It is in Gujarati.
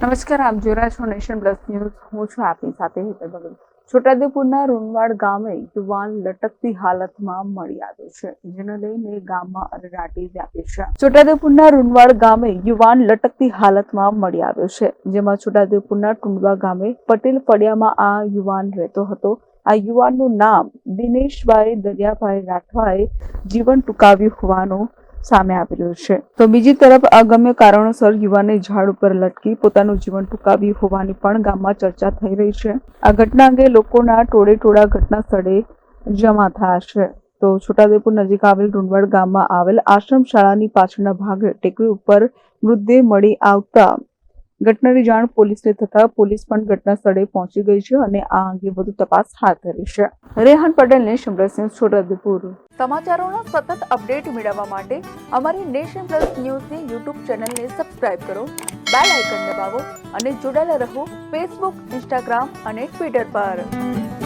નમસ્કાર, આપ જોઈ છો નેશન પ્લસ ન્યૂઝ. હું છું આપની સાથે હેતલ ભગત. છોટાઉદેપુરના રૂનવાડ ગામે યુવાન લટકતી હાલતમાં મળી આવ્યો છે, જેને લઈને ગામમાં અરેરાટી વ્યાપી છે. છોટાઉદેપુરના રૂનવાડ ગામે યુવાન લટકતી હાલતમાં મળી આવ્યો છે, જેમાં છોટાઉદેપુરના ટુંડવા ગામે પટેલ ફળિયામાં આ યુવાન રહેતો હતો. આ યુવાનનું નામ દિનેશભાઈ દરિયાભાઈ રાઠવાએ જીવન ટૂંકાવ્યું હોવાનું સામે આવેલું છે. તો બીજી તરફ અગમ્ય કારણોસર યુવાને ઝાડ ઉપર લટકી પોતાનું જીવન ટૂંકાવ્યું હોવાની પણ ગામમાં ચર્ચા થઈ રહી છે. આ ઘટના અંગે લોકોના ટોળે ટોળા ઘટના સ્થળે જમા થયા છે. તો છોટાઉદેપુર નજીક આવેલ ઢુંડવડ ગામમાં આવેલ આશ્રમ શાળાની પાછળના ભાગે ટેકરી ઉપર મૃતદેહ મળી આવતા ઘટનાની જાણ પોલીસને થતા પોલીસ પણ ઘટના સ્થળે પહોંચી ગઈ છે અને આ અંગે વધુ તપાસ હાથ ધરી છે. રેહાન પટેલને ન્યૂઝ, છોટાઉદેપુર. સમાચારોના સતત અપડેટ મેળવવા માટે અમારી નેશન પ્લસ ન્યૂઝની યુટ્યુબ ચેનલને સબસ્ક્રાઇબ કરો, બેલ આઇકન દબાવો અને જોડાયેલા રહો ફેસબુક, ઇન્સ્ટાગ્રામ અને ટ્વિટર પર.